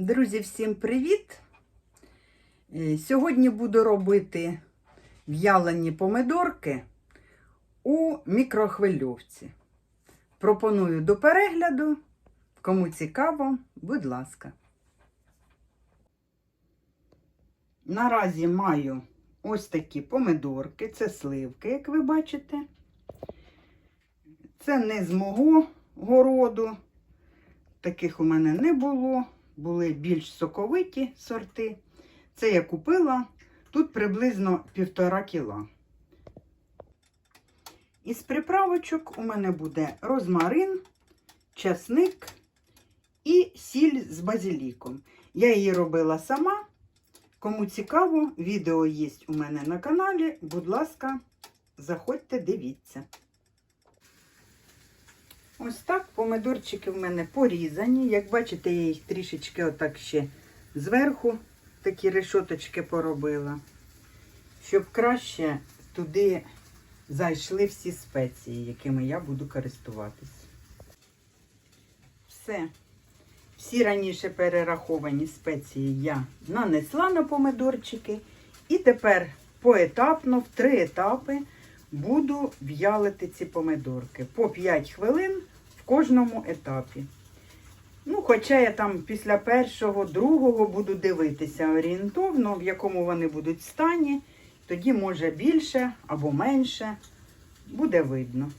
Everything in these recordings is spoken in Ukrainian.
Друзі, всім привіт! Е, Сьогодні буду робити в'ялені помидорки у мікрохвильовці. Пропоную до перегляду. Кому цікаво, будь ласка. Наразі маю ось такі помидорки, це сливки, як ви бачите. Це не з мого городу. Таких у мене не було. Були більш соковиті сорти. Це я купила тут приблизно півтора кіла. Із приправочок у мене буде розмарин, часник і сіль з базиліком. Я її робила сама. Кому цікаво, відео є у мене на каналі. Будь ласка, заходьте, дивіться. Ось так помидорчики в мене порізані. Як бачите, я їх трішечки отак ще зверху такі решоточки поробила, щоб краще туди зайшли всі спеції, якими я буду користуватись. Все. Всі раніше перераховані спеції я нанесла на помидорчики. І тепер поетапно, в три етапи, буду в'ялити ці помидорки. По 5 хвилин в кожному етапі. Ну, хоча я там після першого, другого буду дивитися орієнтовно, в якому вони будуть стані, тоді може більше або менше. Буде видно.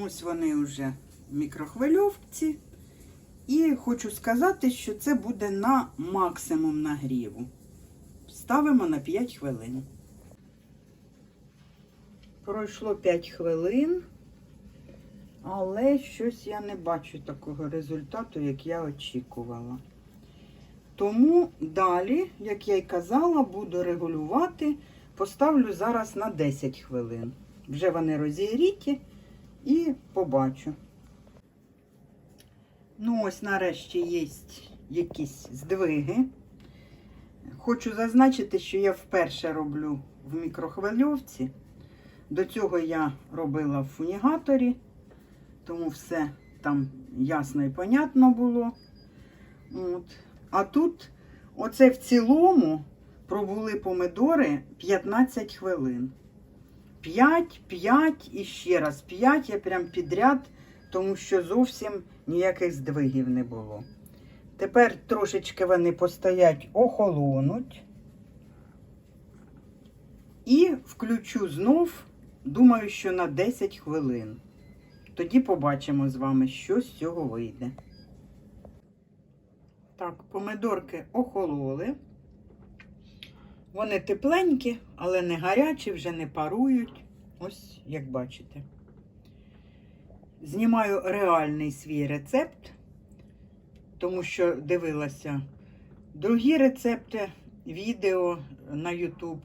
Ось вони вже в мікрохвильовці. І хочу сказати, що це буде на максимум нагріву. Ставимо на 5 хвилин. Пройшло 5 хвилин, але щось я не бачу такого результату, як я очікувала. Тому далі, як я й казала, буду регулювати. Поставлю зараз на 10 хвилин. Вже вони розігріті і побачу. Ну, ось нарешті є якісь здвиги. Хочу зазначити, що я вперше роблю в мікрохвильовці. До цього я робила в фунігаторі, тому все там ясно і понятно було. От. А тут, оце в цілому, пробули помидори 15 хвилин. 5, 5 і ще раз 5 я прям підряд, тому що зовсім ніяких здвигів не було. Тепер трошечки вони постоять, охолонуть. І включу знов, думаю, що на 10 хвилин. Тоді побачимо з вами, що з цього вийде. Так, помидорки охололи. Вони тепленькі, але не гарячі, вже не парують. Ось як бачите. Знімаю реальний свій рецепт, тому що дивилася другі рецепти, відео на YouTube,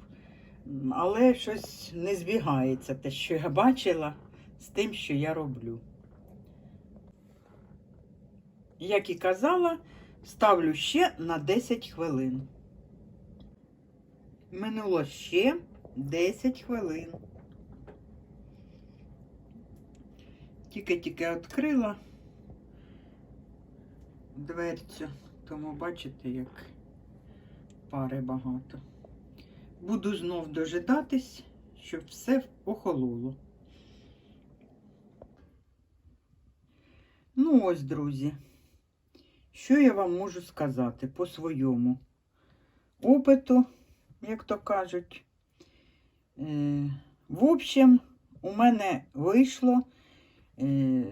але щось не збігається те, що я бачила, з тим, що я роблю. Як і казала, ставлю ще на 10 хвилин. Минуло ще 10 хвилин. Тільки-тільки відкрила дверцю, тому бачите, як пари багато. Буду знов дожидатись, щоб все охололо. Ну ось, друзі, що я вам можу сказати по своєму опиту, як то кажуть. Е, В общем, у мене вийшло е,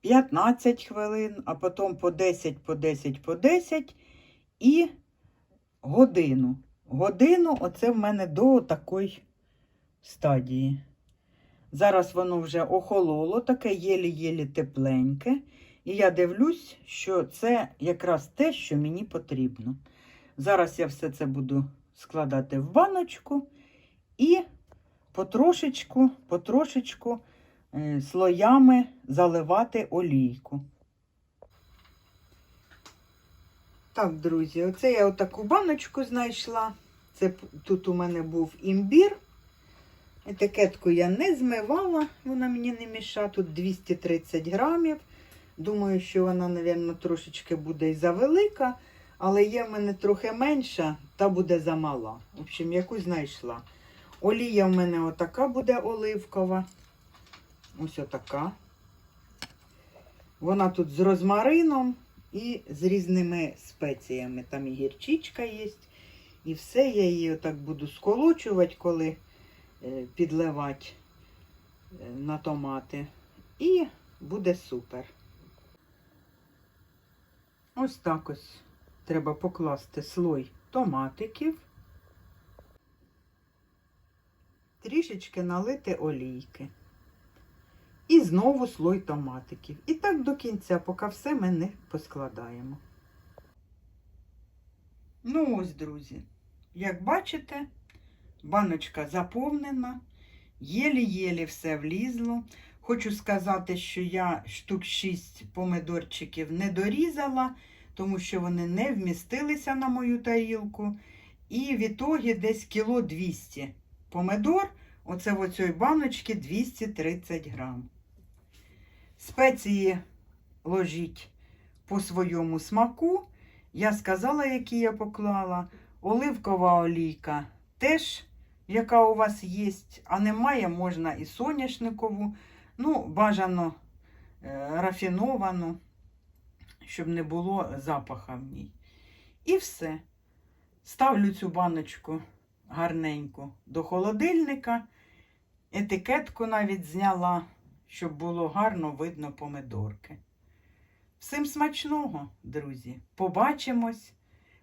15 хвилин, а потім по 10, по 10, по 10 і годину. Годину оце в мене до такої стадії. Зараз воно вже охололо, таке єлі-єлі тепленьке. І я дивлюсь, що це якраз те, що мені потрібно. Зараз я все це буду складати в баночку і потрошечку, потрошечку е, слоями заливати олійку. Так, друзі, оце я отаку баночку знайшла. Це тут у мене був імбір. Етикетку я не змивала, вона мені не міша. Тут 230 грамів. Думаю, що вона, мабуть, трошечки буде і завелика, але є в мене трохи менша, та буде замала. В общем, яку знайшла. Олія в мене отака буде оливкова. Ось отака. Вона тут з розмарином і з різними спеціями. Там і гірчичка є. І все, я її отак буду сколочувати, коли е, підливати е, на томати. І буде супер. Ось так ось треба покласти слой томатиків. Трішечки налити олійки. І знову слой томатиків. І так до кінця, поки все ми не поскладаємо. Ну ось, друзі, як бачите, баночка заповнена, єлі-єлі все влізло. Хочу сказати, що я штук 6 помидорчиків не дорізала, тому що вони не вмістилися на мою тарілку. І в ітогі десь кіло 200 помидор. Оце в оцій баночці 230 грам. Спеції ложіть по своєму смаку. Я сказала, які я поклала. Оливкова олійка теж, яка у вас є, а немає, можна і соняшникову. Ну, бажано е, рафіновану, щоб не було запаха в ній. І все. Ставлю цю баночку гарненько до холодильника. Етикетку навіть зняла, щоб було гарно видно помидорки. Всім смачного, друзі! Побачимось,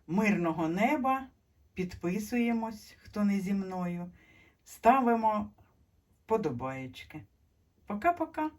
мирного неба, підписуємось, хто не зі мною, ставимо вподобаєчки. Пока-пока!